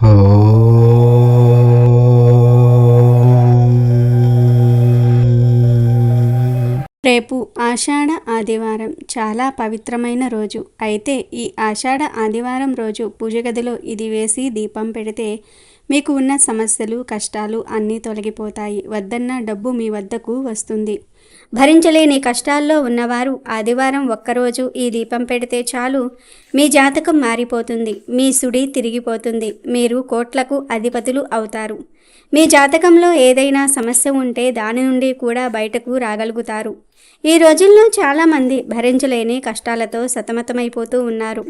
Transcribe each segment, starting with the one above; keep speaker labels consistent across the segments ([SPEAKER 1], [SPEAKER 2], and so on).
[SPEAKER 1] రేపు ఆషాఢ ఆదివారం చాలా పవిత్రమైన రోజు. అయితే ఈ ఆషాఢ ఆదివారం రోజు పూజ గదిలో ఇది వేసి దీపం పెడితే మీకు ఉన్న సమస్యలు కష్టాలు అన్నీ తొలగిపోతాయి. వద్దన్న డబ్బు మీ వద్దకు వస్తుంది. భరించలేని కష్టాల్లో ఉన్నవారు ఆదివారం ఒక్కరోజు ఈ దీపం పెడితే చాలు మీ జాతకం మారిపోతుంది. మీ సుడి తిరిగిపోతుంది. మీరు కోట్లకు అధిపతులు అవుతారు. మీ జాతకంలో ఏదైనా సమస్య ఉంటే దాని నుండి కూడా బయటకు రాగలుగుతారు. ఈ రోజుల్లో చాలామంది భరించలేని కష్టాలతో సతమతమైపోతూ ఉన్నారు.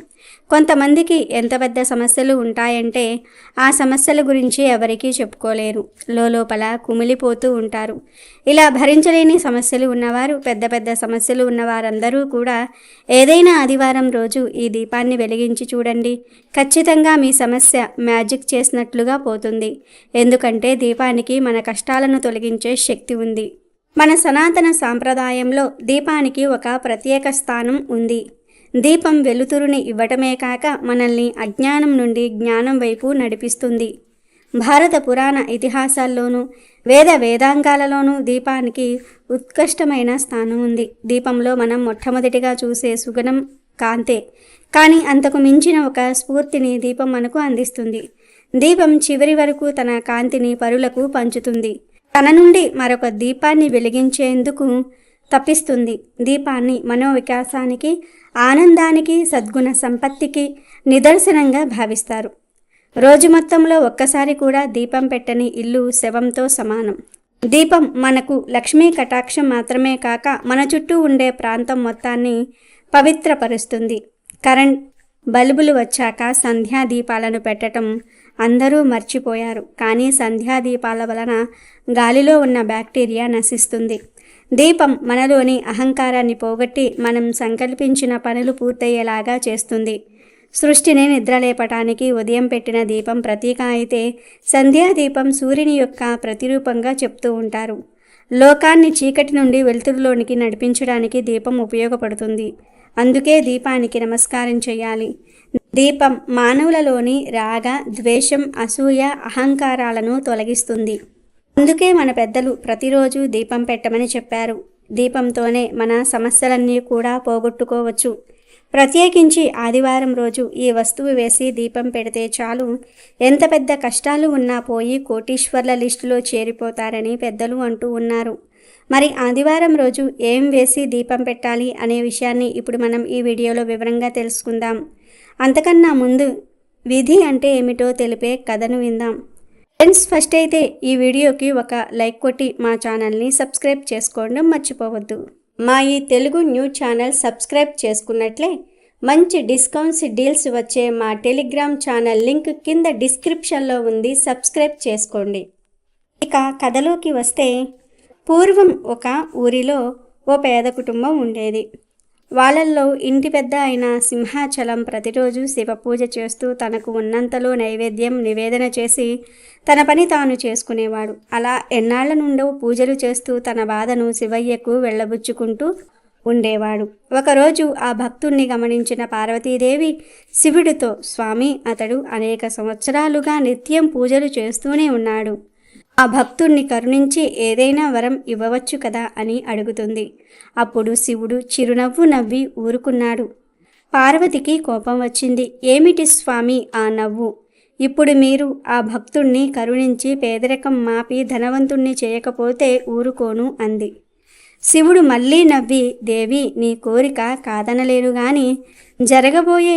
[SPEAKER 1] కొంతమందికి ఎంత పెద్ద సమస్యలు ఉంటాయంటే ఆ సమస్యల గురించి ఎవరికీ చెప్పుకోలేరు. లోపల కుమిలిపోతూ ఉంటారు. ఇలా భరించలేని సమస్యలు ఉన్నవారు పెద్ద పెద్ద సమస్యలు ఉన్నవారందరూ కూడా ఏదైనా ఆదివారం రోజు ఈ దీపాన్ని వెలిగించి చూడండి. ఖచ్చితంగా మీ సమస్య మ్యాజిక్ చేసినట్లుగా పోతుంది. ఎందుకంటే దీపానికి మన కష్టాలను తొలగించే శక్తి ఉంది. మన సనాతన సాంప్రదాయంలో దీపానికి ఒక ప్రత్యేక స్థానం ఉంది. దీపం వెలుతురుని ఇవ్వటమే కాక మనల్ని అజ్ఞానం నుండి జ్ఞానం వైపు నడిపిస్తుంది. భారత పురాణ ఇతిహాసాల్లోనూ వేద వేదాంగాలలోనూ దీపానికి ఉత్కృష్టమైన స్థానం ఉంది. దీపంలో మనం మొట్టమొదటిగా చూసే సుగనం కాంతే. కానీ అంతకు మించిన ఒక స్ఫూర్తిని దీపం మనకు అందిస్తుంది. దీపం చివరి వరకు తన కాంతిని పరులకు పంచుతుంది. తన నుండి మరొక దీపాన్ని వెలిగించేందుకు తప్పిస్తుంది. దీపాన్ని మనోవికాసానికి ఆనందానికి సద్గుణ సంపత్తికి నిదర్శనంగా భావిస్తారు. రోజు మొత్తంలో ఒక్కసారి కూడా దీపం పెట్టని ఇల్లు శవంతో సమానం. దీపం మనకు లక్ష్మీ కటాక్షం మాత్రమే కాక మన చుట్టూ ఉండే ప్రాంతం మొత్తాన్ని పవిత్రపరుస్తుంది. కరెంట్ బల్బులు వచ్చాక సంధ్యా దీపాలను పెట్టడం అందరూ మర్చిపోయారు. కానీ సంధ్యా దీపాల వలన గాలిలో ఉన్న బ్యాక్టీరియా నశిస్తుంది. దీపం మనలోని అహంకారాన్ని పోగొట్టి మనం సంకల్పించిన పనులు పూర్తయ్యేలాగా చేస్తుంది. సృష్టిని నిద్రలేపటానికి ఉదయం పెట్టిన దీపం ప్రతీక అయితే సంధ్యాదీపం సూర్యుని యొక్క ప్రతిరూపంగా చెప్తూ ఉంటారు. లోకాన్ని చీకటి నుండి వెలుతురులోనికి నడిపించడానికి దీపం ఉపయోగపడుతుంది. అందుకే దీపానికి నమస్కారం చేయాలి. దీపం మానవులలోని రాగ ద్వేషం అసూయ అహంకారాలను తొలగిస్తుంది. అందుకే మన పెద్దలు ప్రతిరోజు దీపం పెట్టమని చెప్పారు. దీపంతోనే మన సమస్యలన్నీ కూడా పోగొట్టుకోవచ్చు. ప్రత్యేకించి ఆదివారం రోజు ఈ వస్తువు వేసి దీపం పెడితే చాలు. ఎంత పెద్ద కష్టాలు ఉన్నా పోయి కోటీశ్వర్ల లిస్టులో చేరిపోతారని పెద్దలు అంటూ ఉన్నారు. మరి ఆదివారం రోజు ఏం వేసి దీపం పెట్టాలి అనే విషయాన్ని ఇప్పుడు మనం ఈ వీడియోలో వివరంగా తెలుసుకుందాం. అంతకన్నా ముందు విధి అంటే ఏమిటో తెలిపే కథను విందాం. ఫ్రెండ్స్ ఫస్ట్ అయితే ఈ వీడియోకి ఒక లైక్ కొట్టి మా ఛానల్ని సబ్స్క్రైబ్ చేసుకోవడం మర్చిపోవద్దు. మా ఈ తెలుగు న్యూస్ ఛానల్ సబ్స్క్రైబ్ చేసుకున్నట్లే మంచి డిస్కౌంట్స్ డీల్స్ వచ్చే మా టెలిగ్రామ్ ఛానల్ లింక్ కింద డిస్క్రిప్షన్లో ఉంది. సబ్స్క్రైబ్ చేసుకోండి. ఇక కథలోకి వస్తే పూర్వం ఒక ఊరిలో ఓ పేద కుటుంబం ఉండేది. వాళ్ళల్లో ఇంటి పెద్ద అయిన సింహాచలం ప్రతిరోజు శివపూజ చేస్తూ తనకు ఉన్నంతలో నైవేద్యం నివేదన చేసి తన పని తాను చేసుకునేవాడు. అలా ఎన్నాళ్ళ నుండో పూజలు చేస్తూ తన బాధను శివయ్యకు వెళ్ళబుచ్చుకుంటూ ఉండేవాడు. ఒకరోజు ఆ భక్తుణ్ణి గమనించిన పార్వతీదేవి శివుడితో స్వామి అతడు అనేక సంవత్సరాలుగా నిత్యం పూజలు చేస్తూనే ఉన్నాడు. ఆ భక్తుణ్ణి కరుణించి ఏదైనా వరం ఇవ్వవచ్చు కదా అని అడుగుతుంది. అప్పుడు శివుడు చిరునవ్వు నవ్వి ఊరుకున్నాడు. పార్వతికి కోపం వచ్చింది. ఏమిటి స్వామి ఆ నవ్వు? ఇప్పుడు మీరు ఆ భక్తుణ్ణి కరుణించి పేదరికం మాపి ధనవంతుణ్ణి చేయకపోతే ఊరుకోను అంది. శివుడు మళ్ళీ నవ్వి దేవి నీ కోరిక కాదనలేను గాని జరగబోయే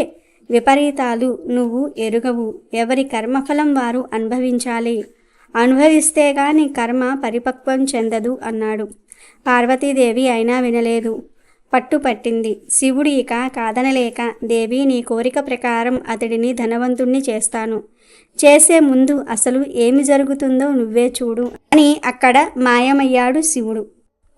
[SPEAKER 1] విపరీతాలు నువ్వు ఎరుగవు. ఎవరి కర్మఫలం వారు అనుభవించాలి. అనుభవిస్తే గాని కర్మ పరిపక్వం చెందదు అన్నాడు. పార్వతీదేవి అయినా వినలేదు. పట్టుపట్టింది శివుడు ఇక కాదనలేక దేవి నీ కోరిక ప్రకారం అతడిని ధనవంతుణ్ణి చేస్తాను. చేసే ముందు అసలు ఏమి జరుగుతుందో నువ్వే చూడు అని అక్కడ మాయమయ్యాడు శివుడు.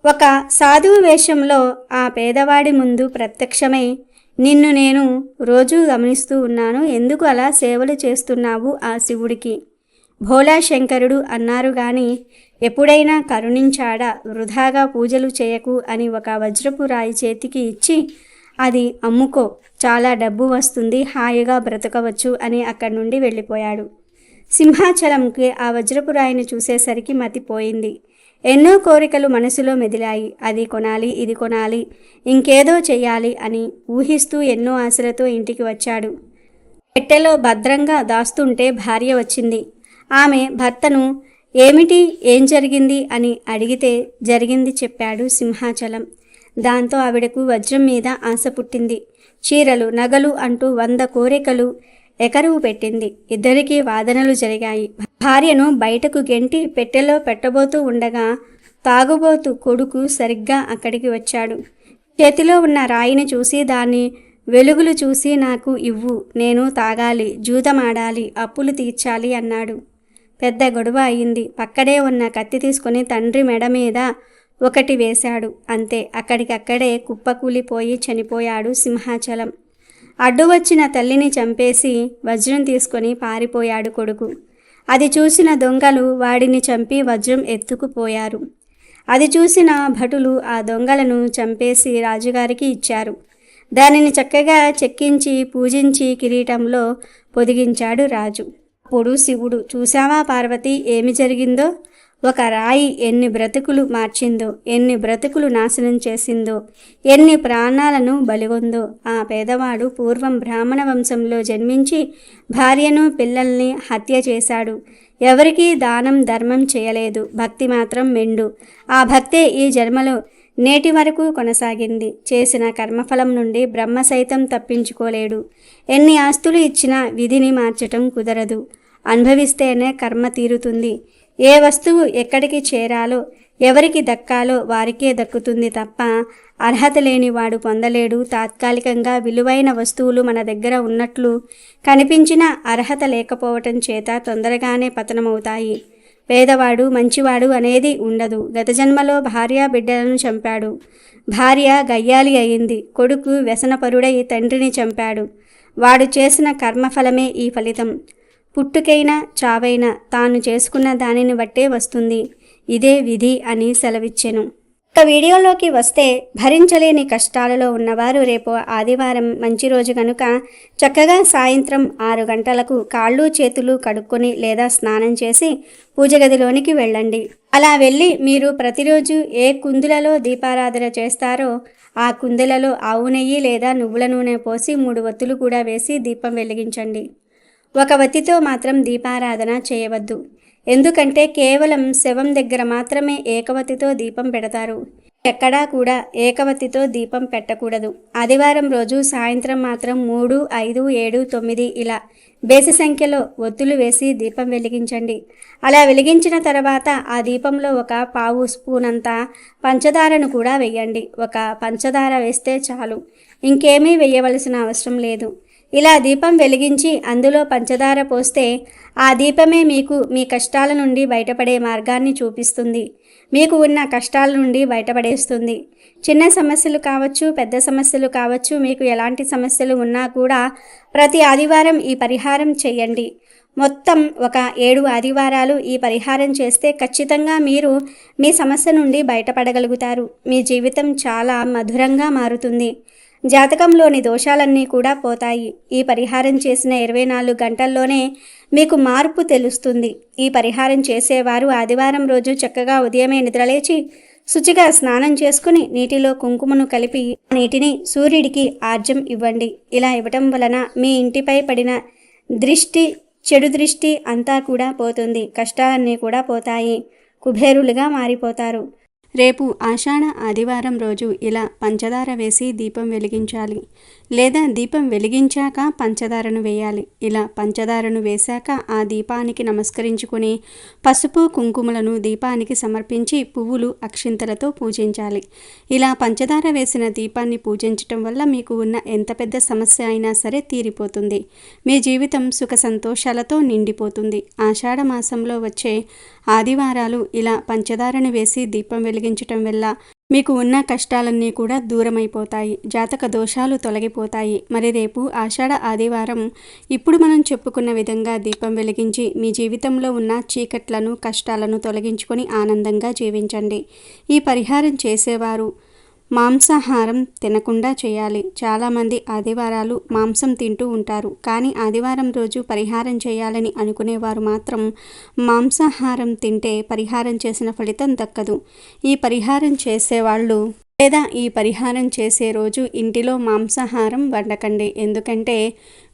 [SPEAKER 1] ఒక సాధువు వేషంలో ఆ పేదవాడి ముందు ప్రత్యక్షమై నిన్ను నేను రోజూ గమనిస్తూ ఉన్నాను. ఎందుకు అలా సేవలు చేస్తున్నావు? ఆ శివుడికి. భోలా శంకరుడు అన్నారు గాని ఎప్పుడైనా కరుణించాడా? వృధాగా పూజలు చేయకు అని ఒక వజ్రపు రాయి చేతికి ఇచ్చి అది అమ్ముకో చాలా డబ్బు వస్తుంది హాయిగా బ్రతకవచ్చు అని అక్కడి నుండి వెళ్ళిపోయాడు. సింహాచలంకి ఆ వజ్రపు రాయిని చూసేసరికి మతిపోయింది. ఎన్నో కోరికలు మనసులో మెదిలాయి. అది కొనాలి ఇది కొనాలి ఇంకేదో చెయ్యాలి అని ఊహిస్తూ ఎన్నో ఆశలతో ఇంటికి వచ్చాడు. పెట్టెలో భద్రంగా దాస్తుంటే భార్య వచ్చింది. ఆమె భర్తను ఏమిటి? ఏం జరిగింది? అని అడిగితే జరిగింది చెప్పాడు సింహాచలం. దాంతో ఆవిడకు వజ్రం మీద ఆశ పుట్టింది. చీరలు నగలు అంటూ వంద కోరికలు ఎకరువు పెట్టింది. ఇద్దరికీ వాదనలు జరిగాయి. భార్యను బయటకు గెంటి పెట్టెలో పెట్టబోతూ ఉండగా తాగుబోతు కొడుకు సరిగ్గా అక్కడికి వచ్చాడు. చేతిలో ఉన్న రాయిని చూసి దాన్ని వెలుగులు చూసి నాకు ఇవ్వు. నేను తాగాలి జూదమాడాలి అప్పులు తీర్చాలి అన్నాడు. పెద్ద గొడవ అయింది. పక్కడే ఉన్న కత్తి తీసుకుని తండ్రి మెడ మీద ఒకటి వేశాడు. అంతే అక్కడికక్కడే కుప్పకూలిపోయి చనిపోయాడు సింహాచలం. అడ్డు వచ్చిన తల్లిని చంపేసి వజ్రం తీసుకొని పారిపోయాడు కొడుకు. అది చూసిన దొంగలు వాడిని చంపి వజ్రం ఎత్తుకుపోయారు. అది చూసిన భటులు ఆ దొంగలను చంపేసి రాజుగారికి ఇచ్చారు. దానిని చక్కగా చెక్కించి పూజించి కిరీటంలో పొదిగించాడు రాజు. అప్పుడు శివుడు చూశావా పార్వతి ఏమి జరిగిందో? ఒక రాయి ఎన్ని బ్రతుకులు మార్చిందో ఎన్ని బ్రతుకులు నాశనం చేసిందో ఎన్ని ప్రాణాలను బలిగొందో. ఆ పేదవాడు పూర్వం బ్రాహ్మణ వంశంలో జన్మించి భార్యను పిల్లల్ని హత్య చేశాడు. ఎవరికీ దానం ధర్మం చేయలేదు. భక్తి మాత్రం మెండు. ఆ భక్తే ఈ జన్మలో నేటి వరకు కొనసాగింది. చేసిన కర్మఫలం నుండి బ్రహ్మ సైతం తప్పించుకోలేడు. ఎన్ని ఆస్తులు ఇచ్చినా విధిని మార్చటం కుదరదు. అనుభవిస్తేనే కర్మ తీరుతుంది. ఏ వస్తువు ఎక్కడికి చేరాలో ఎవరికి దక్కాలో వారికే దక్కుతుంది తప్ప అర్హత లేని వాడు పొందలేడు. తాత్కాలికంగా విలువైన వస్తువులు మన దగ్గర ఉన్నట్లు కనిపించిన అర్హత లేకపోవటం చేత తొందరగానే పతనమవుతాయి. పేదవాడు మంచివాడు అనేది ఉండదు. గత జన్మలో భార్య బిడ్డలను చంపాడు. భార్య గయ్యాలి అయింది. కొడుకు వ్యసనపరుడై తండ్రిని చంపాడు. వాడు చేసిన కర్మఫలమే ఈ ఫలితం. పుట్టుకైనా చావైనా తాను చేసుకున్న దానిని బట్టే వస్తుంది. ఇదే విధి అని సెలవిచ్చెను. ఇక వీడియోలోకి వస్తే భరించలేని కష్టాలలో ఉన్నవారు రేపు ఆదివారం మంచి రోజు కనుక చక్కగా సాయంత్రం ఆరు గంటలకు కాళ్ళు చేతులు కడుక్కొని లేదా స్నానం చేసి పూజ గదిలోనికి వెళ్ళండి. అలా వెళ్ళి మీరు ప్రతిరోజు ఏ కుందులలో దీపారాధన చేస్తారో ఆ కుందులలో ఆవు నెయ్యి లేదా నువ్వుల నూనె పోసి మూడు వత్తులు కూడా వేసి దీపం వెలిగించండి. ఒక వత్తితో మాత్రం దీపారాధన చేయవద్దు. ఎందుకంటే కేవలం శవం దగ్గర మాత్రమే ఏకవతితో దీపం పెడతారు. ఎక్కడా కూడా ఏకవతితో దీపం పెట్టకూడదు. ఆదివారం రోజు సాయంత్రం మాత్రం మూడు ఐదు ఏడు తొమ్మిది ఇలా బేసి సంఖ్యలో ఒత్తులు వేసి దీపం వెలిగించండి. అలా వెలిగించిన తర్వాత ఆ దీపంలో ఒక పావు స్పూన్ అంతా పంచదారను కూడా వేయండి. ఒక పంచదార వేస్తే చాలు. ఇంకేమీ వేయవలసిన అవసరం లేదు. ఇలా దీపం వెలిగించి అందులో పంచదార పోస్తే ఆ దీపమే మీకు మీ కష్టాల నుండి బయటపడే మార్గాన్ని చూపిస్తుంది. మీకు ఉన్న కష్టాల నుండి బయటపడేస్తుంది. చిన్న సమస్యలు కావచ్చు పెద్ద సమస్యలు కావచ్చు మీకు ఎలాంటి సమస్యలు ఉన్నా కూడా ప్రతి ఆదివారం ఈ పరిహారం చేయండి. మొత్తం ఒక ఏడు ఆదివారాలు ఈ పరిహారం చేస్తే ఖచ్చితంగా మీరు మీ సమస్య నుండి బయటపడగలుగుతారు. మీ జీవితం చాలా మధురంగా మారుతుంది. జాతకంలోని దోషాలన్నీ కూడా పోతాయి. ఈ పరిహారం చేసిన ఇరవై నాలుగు గంటల్లోనే మీకు మార్పు తెలుస్తుంది. ఈ పరిహారం చేసేవారు ఆదివారం రోజు చక్కగా ఉదయమే నిద్రలేచి శుచిగా స్నానం చేసుకుని నీటిలో కుంకుమను కలిపి నీటిని సూర్యుడికి ఆర్జం ఇవ్వండి. ఇలా ఇవ్వటం వలన మీ ఇంటిపై పడిన దృష్టి చెడు దృష్టి అంతా కూడా పోతుంది. కష్టాలన్నీ కూడా పోతాయి. కుబేరులుగా మారిపోతారు. రేపు ఆషాఢ ఆదివారం రోజు ఇలా పంచదార వేసి దీపం వెలిగించాలి. లేదా దీపం వెలిగించాక పంచదారను వేయాలి. ఇలా పంచదారను వేశాక ఆ దీపానికి నమస్కరించుకొని పసుపు కుంకుమలను దీపానికి సమర్పించి పువ్వులు అక్షింతలతో పూజించాలి. ఇలా పంచదార వేసిన దీపాన్ని పూజించటం వల్ల మీకు ఉన్న ఎంత పెద్ద సమస్య అయినా సరే తీరిపోతుంది. మీ జీవితం సుఖ సంతోషాలతో నిండిపోతుంది. ఆషాఢ మాసంలో వచ్చే ఆదివారాలు ఇలా పంచదారను వేసి దీపం వెలిగించటం వల్ల మీకు ఉన్న కష్టాలన్నీ కూడా దూరమైపోతాయి. జాతక దోషాలు తొలగిపోతాయి. మరి రేపు ఆషాఢ ఆదివారం ఇప్పుడు మనం చెప్పుకున్న విధంగా దీపం వెలిగించి మీ జీవితంలో ఉన్న చీకట్లను కష్టాలను తొలగించుకొని ఆనందంగా జీవించండి. ఈ పరిహారం చేసేవారు మాంసాహారం తినకుండా చేయాలి. చాలామంది ఆదివారాలు మాంసం తింటూ ఉంటారు. కానీ ఆదివారం రోజు పరిహారం చేయాలని అనుకునేవారు మాత్రం మాంసాహారం తింటే పరిహారం చేసిన ఫలితం దక్కదు. ఈ పరిహారం చేసేవాళ్ళు లేదా ఈ పరిహారం చేసే రోజు ఇంటిలో మాంసాహారం వండకండి. ఎందుకంటే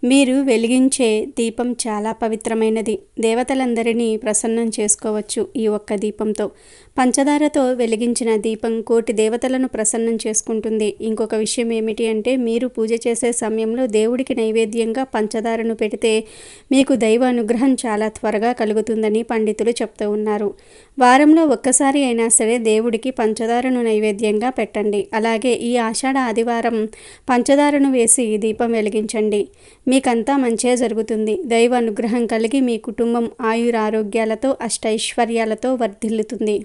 [SPEAKER 1] మీరు వెలిగించే దీపం చాలా పవిత్రమైనది. దేవతలందరినీ ప్రసన్నం చేసుకోవచ్చు ఈ ఒక్క దీపంతో. పంచదారతో వెలిగించిన దీపం కోటి దేవతలను ప్రసన్నం చేసుకుంటుంది. ఇంకొక విషయం ఏమిటి అంటే మీరు పూజ చేసే సమయంలో దేవుడికి నైవేద్యంగా పంచదారను పెడితే మీకు దైవ అనుగ్రహం చాలా త్వరగా కలుగుతుందని పండితులు చెప్తూ ఉన్నారు. వారంలో ఒక్కసారి అయినా సరే దేవుడికి పంచదారను నైవేద్యంగా పెట్టండి. అలాగే ఈ ఆషాఢ ఆదివారం పంచదారను వేసి దీపం వెలిగించండి. మీకంతా మంచిగా జరుగుతుంది. దైవ అనుగ్రహం కలిగి మీ కుటుంబం ఆయురారోగ్యాలతో అష్టైశ్వర్యాలతో వర్ధిల్లుతుంది.